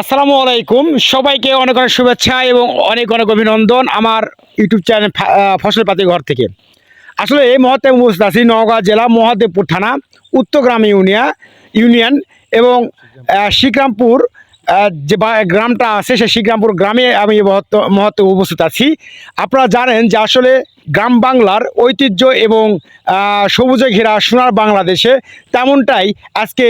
আসসালামু আলাইকুম। সবাইকে অনেক অনেক শুভেচ্ছা এবং অনেক অনেক অভিনন্দন আমার ইউটিউব চ্যানেল ফসল পাতি ঘর থেকে। আসলে এই মহাদেব আছি নওগাঁ জেলা মহাদেবপুর থানা উত্তরগ্রাম ইউনিয়া ইউনিয়ন এবং শিকরামপুর যে গ্রামটা আছে, সেই শিকরামপুর গ্রামে আমি মুহূর্তে উপস্থিত আছি। আপনারা জানেন যে আসলে গ্রাম বাংলার ঐতিহ্য এবং সবুজে ঘেরা সোনার বাংলাদেশে তেমনটাই আজকে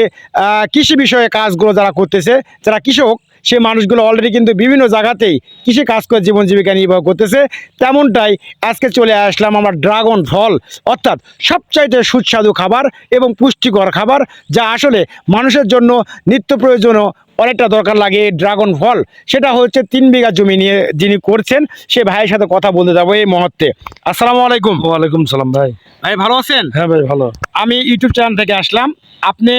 কৃষি বিষয়ে কাজগুলো যারা করতেছে, যারা কৃষক সে মানুষগুলো অলরেডি কিন্তু বিভিন্ন জায়গাতেই কৃষি কাজ করে জীবন জীবিকা নির্বাহ করতেছে। তেমনটাই আজকে চলে আসলাম আমার ড্রাগন ফল, অর্থাৎ সবচাইতে সুস্বাদু খাবার এবং পুষ্টিকর খাবার, যা আসলে মানুষের জন্য নিত্য প্রয়োজনীয় অনেকটা দরকার লাগে ড্রাগন ফল। সেটা হচ্ছে তিন বিঘা জমি নিয়ে যিনি করছেন সে ভাইয়ের সাথে কথা বলতে যাব এই মুহূর্তে। আসসালামু আলাইকুম। ওয়ালাইকুম সালাম ভাই। ভাই ভালো আছেন? হ্যাঁ ভাই ভালো। আমি ইউটিউব চ্যানেল থেকে আসলাম। আপনি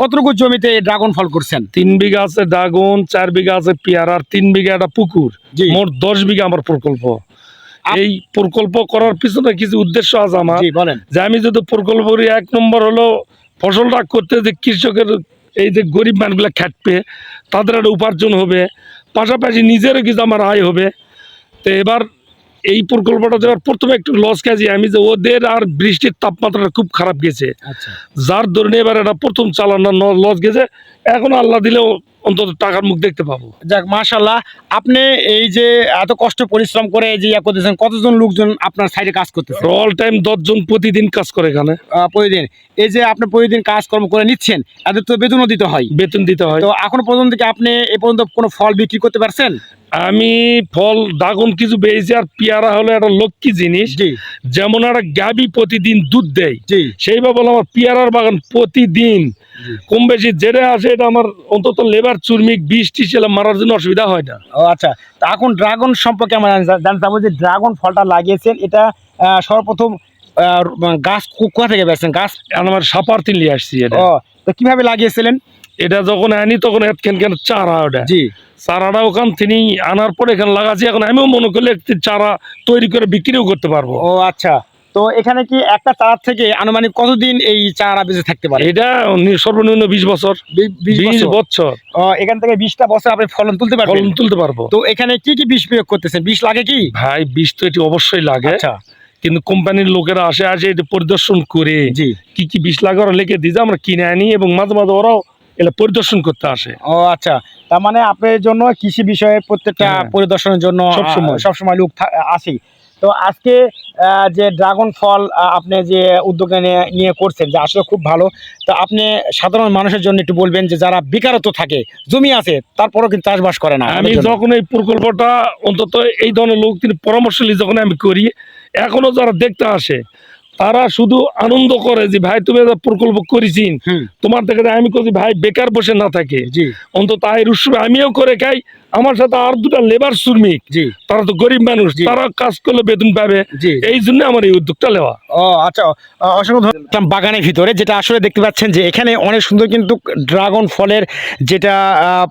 কতটুকু জমিতে ড্রাগন ফল করছেন? তিন বিঘা আছে ড্রাগন চার বিঘা আছে পেয়ার আর তিন বিঘা একটা পুকুর। মোট দশ বিঘা আমার প্রকল্প। এই প্রকল্প করার পিছনে কিছু উদ্দেশ্য আছে আমার। বলেন। যে আমি যদি প্রকল্প এক নম্বর হলো ফসলটা করতে যে কৃষকের এই যে গরিব মানুষগুলো খাটবে, তাদের একটা উপার্জন হবে, পাশাপাশি নিজেরও কিছু আমার আয় হবে। তো এবার এই প্রকল্পটা দেওয়ার প্রথমে একটু লস গেছি আমি যে ওদের আর বৃষ্টির তাপমাত্রাটা খুব খারাপ গেছে। আচ্ছা। যার ধরুন এবার এটা প্রথম চালানো লস গেছে। এখন আল্লাহ দিলেও অন্তত টাকার মুখ দেখতে পাবো। যাক মাশাল্লাহ আপনি এই যে এত কষ্ট পরিশ্রম করে যে ইয়া করতেছেন কতজন লোকজন আপনার সাইডে কাজ করতেছে? অল টাইম দশজন প্রতিদিন কাজ করে এখানে। প্রতিদিন। এই যে আপনি প্রতিদিন কাজকর্ম করে নিচ্ছেন এদের তো বেতনও দিতে হয়। বেতন দিতে হয়। তো এখনও পর্যন্ত কি আপনি এ পর্যন্ত কোনো ফল বিক্রি করতে পারছেন? আমি ফল দাগন কিছু পেয়েছি আর পেয়ারা হলো একটা লক্ষ্মী জিনিস। যেমন একটা গাবি প্রতিদিন দুধ দেয়। সেইভাবে হলো আমার পেয়ারার বাগান প্রতিদিন। কম বেশি যেটা আসে এটা আমার অন্তত লেবার চুর্মিক বিষ টিস মারার জন্য অসুবিধা হয় না। ও আচ্ছা তা এখন ড্রাগন সম্পর্কে আমরা জানতে- জানতে যে ড্রাগন ফলটা লাগিয়েছেন এটা সর্বপ্রথম গাছ কোথা থেকে পেয়েছেন? গাছ আমার সাপার তিন নিয়ে আসছি এটা। ও তো কীভাবে লাগিয়েছিলেন? এটা যখন আনি তখন এতখান কেন চারা ওটা? জি। চারাটা ওখান তিনি আনার পরে এখানে লাগাচ্ছি এখন আমিও মনে করলে একটি চারা তৈরি করে বিক্রিও করতে পারব। ও আচ্ছা। তো এখানে কি একটা চারা থেকে আনুমানিক কতদিন এই চারা বেঁচে থাকতে পারে? এটা সর্বনিম্ন বিশ বছর। বিশ বছর। এখান থেকে বিশটা বছর আপনি ফলন তুলতে পারবেন? ফলন তুলতে পারব। তো এখানে কি কি বিষ প্রয়োগ করতেছেন? বিষ লাগে কি? ভাই বিষ তো এটি অবশ্যই লাগে। আচ্ছা। কিন্তু কোম্পানির লোকেরা আসে আসে এটি পরিদর্শন করে। জি। কি কি বিষ লাগে ওরা লিখে দিয়ে আমরা কিনে আনি এবং মাঝে মাঝে ওরাও এটা পরিদর্শন করতে আসে। ও আচ্ছা। তার মানে আপনার জন্য কৃষি বিষয়ে প্রত্যেকটা হ্যাঁ। পরিদর্শনের জন্য সবসময়। সব সময় লোক আসি। তো আজকে যে ড্রাগন ফল আপনি যে উদ্যোগে নিয়ে- করছেন যে আসলে খুব ভালো। তো আপনি সাধারণ মানুষের জন্য একটু বলবেন যে যারা বেকারত্ব থাকে জমি আছে তারপরও কিন্তু চাষবাস করে না। আমি যখন এই প্রকল্পটা অন্তত এই ধরনের লোক তিনি পরামর্শ নিয়ে যখন আমি করি এখনও যারা দেখতে আসে তারা শুধু আনন্দ করে যে ভাই তুমি প্রকল্প করেছি তোমার দেখা যায় আমি করছি ভাই বেকার বসে না থাকে। অন্তত আয়ের উৎসবে আমিও করে খাই আমার সাথে আর দুটা লেবার শ্রমিক। জি। তারা তো গরিব মানুষ তারা কাজ করলে বেতন পাবে। জি। এই জন্য আমার এই উদ্যোগটা নেওয়া। ও আচ্ছা অসংখ্য বাগানের ভিতরে যেটা আসলে দেখতে পাচ্ছেন যে এখানে অনেক সুন্দর কিন্তু ড্রাগন ফলের যেটা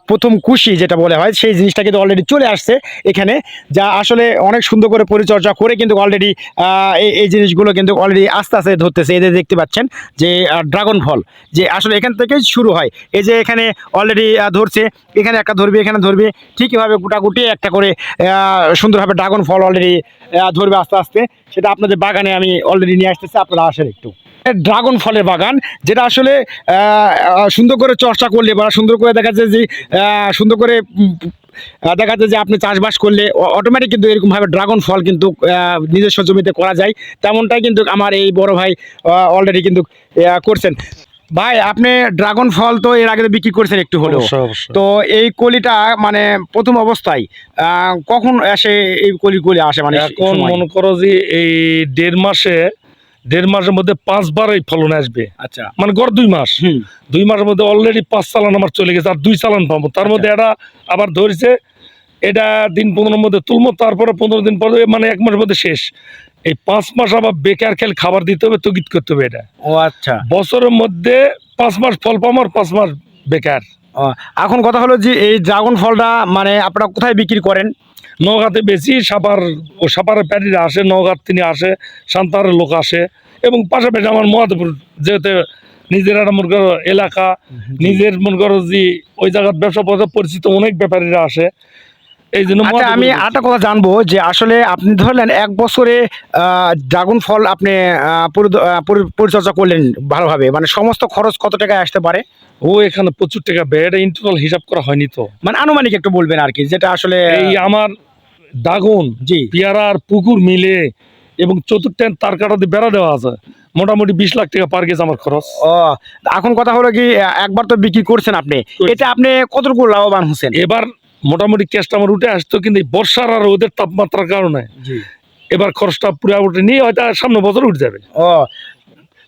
প্রথম কুশি যেটা বলা হয় সেই জিনিসটা কিন্তু অলরেডি চলে আসছে এখানে যা আসলে অনেক সুন্দর করে পরিচর্যা করে কিন্তু অলরেডি এই জিনিসগুলো কিন্তু অলরেডি আস্তে আস্তে ধরতেছে। এদের দেখতে পাচ্ছেন যে ড্রাগন ফল যে আসলে এখান থেকেই শুরু হয়। এই যে এখানে অলরেডি ধরছে এখানে একটা ধরবে এখানে ধরবে ঠিকইভাবে গোটাগুটি একটা করে সুন্দরভাবে ড্রাগন ফল অলরেডি ধরবে আস্তে আস্তে। সেটা আপনাদের বাগানে আমি অলরেডি নিয়ে আসতেছি, আপনারা আসেন একটু। ড্রাগন ফলের বাগান, যেটা আসলে সুন্দর করে চর্চা করলে বা সুন্দর করে দেখা যায় যে সুন্দর করে দেখা যায় যে আপনি চাষবাস করলে অটোমেটিক কিন্তু এরকমভাবে ড্রাগন ফল কিন্তু নিজস্ব জমিতে করা যায়। তেমনটাই কিন্তু আমার এই বড় ভাই অলরেডি কিন্তু করছেন। ভাই আপনি ড্রাগন ফল তো এর আগে বিক্রি করেছেন একটু হলেও। অবশ্যই তো এই কলিটা মানে প্রথম অবস্থায় কখন আসে এই কলি কলি আসে? মানে এখন মনে করো যে এই দেড় মাসে দেড় মাসের মধ্যে পাঁচবার এই ফলন আসবে। আচ্ছা। মানে গড় দুই মাস। দুই মাসের মধ্যে অলরেডি পাঁচ চালান আমার চলে গেছে আর দুই চালান পাবো। তার মধ্যে এটা আবার ধরেছে এটা দিন পনেরোর মধ্যে তুলবো তারপরে পনেরো দিন পরে মানে এক মাসের মধ্যে শেষ। এই পাঁচ মাস আবার বেকার খেল খাবার দিতে হবে তগিত করতে হবে এটা। ও আচ্ছা। বছরের মধ্যে পাঁচ মাস ফল পাবো আর পাঁচ মাস বেকার। এখন কথা হলো যে এই ড্রাগন ফলটা মানে আপনারা কোথায় বিক্রি করেন? নওগাঁতে বেশি সাপার ও সাপারের প্যাটিরা আসে নওগাঁর তিনি আসে সান্তারের লোক আসে এবং পাশাপাশি আমার মহাদেবপুর যেহেতু নিজের একটা মনে করো এলাকা নিজের মনে করো যে ওই জায়গার ব্যবসা পরিচিত অনেক ব্যাপারীরা আসে। এই জন্য আচ্ছা আমি আরেকটা কথা জানব যে আসলে আপনি ধরলেন এক বছরে ড্রাগন ফল আপনি পরিচর্যা করলেন ভালোভাবে। মানে সমস্ত খরচ কত টাকায় আসতে পারে? ও এখানে প্রচুর টাকা। ব্যয় ইন্টারনাল হিসাব করা হয়নি তো। মানে আনুমানিক একটু বলবেন আর কি যেটা আসলে এই আমার দাগন জি। পেয়ারা আর পুকুর মিলে এবং চতুর্থায়ন তার কাটাতে বেড়া দেওয়া আছে। মোটামুটি বিশ লাখ টাকা পার গেছে আমার খরচ। ও এখন কথা হলো কি একবার তো বিক্রি করছেন আপনি। এটা আপনি কতটুকু লাভবান হচ্ছেন এবার মোটামুটি ক্যাশটা আমার উঠে আসতো কিন্তু এই বর্ষার আর ওদের তাপমাত্রার কারণে। এবার খরচটা পুরো উঠে নিয়ে হয়তো সামনে বছর উঠে যাবে। ও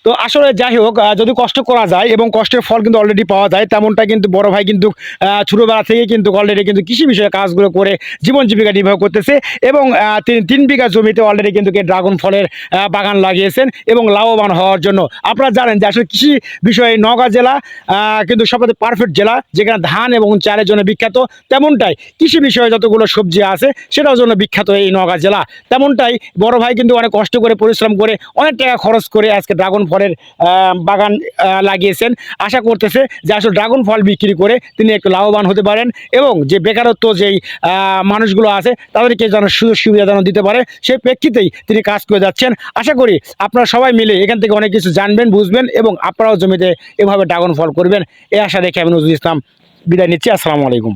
তো আসলে যাই হোক যদি কষ্ট করা যায় এবং কষ্টের ফল কিন্তু অলরেডি পাওয়া যায়, তেমনটা কিন্তু বড় ভাই কিন্তু ছোটোবেলা থেকে কিন্তু অলরেডি কিন্তু কৃষি বিষয়ে কাজগুলো করে জীবন জীবিকা নির্বাহ করতেছে এবং তিনি তিন বিঘা জমিতে অলরেডি কিন্তু ড্রাগন ফলের বাগান লাগিয়েছেন এবং লাভবান হওয়ার জন্য। আপনারা জানেন যে আসলে কৃষি বিষয়ে নওগাঁ জেলা কিন্তু সবথেকে পারফেক্ট জেলা, যেখানে ধান এবং চালের জন্য বিখ্যাত, তেমনটাই কৃষি বিষয়ে যতগুলো সবজি আছে, সেটার জন্য বিখ্যাত এই নওগাঁ জেলা। তেমনটাই বড় ভাই কিন্তু অনেক কষ্ট করে, পরিশ্রম করে, অনেক টাকা খরচ করে আজকে ড্রাগন ফলের বাগান লাগিয়েছেন। আশা করতেছে যে আসলে ড্রাগন ফল বিক্রি করে তিনি একটু লাভবান হতে পারেন এবং যে বেকারত্ব যেই মানুষগুলো আছে তাদেরকে যেন সুযোগ সুবিধা যেন দিতে পারে, সেই প্রেক্ষিতেই তিনি কাজ করে যাচ্ছেন। আশা করি আপনারা সবাই মিলে এখান থেকে অনেক কিছু জানবেন, বুঝবেন এবং আপনারাও জমিতে এভাবে ড্রাগন ফল করবেন। এই আশা রেখে আমি নজরুল ইসলাম বিদায় নিচ্ছি। আসসালামু আলাইকুম।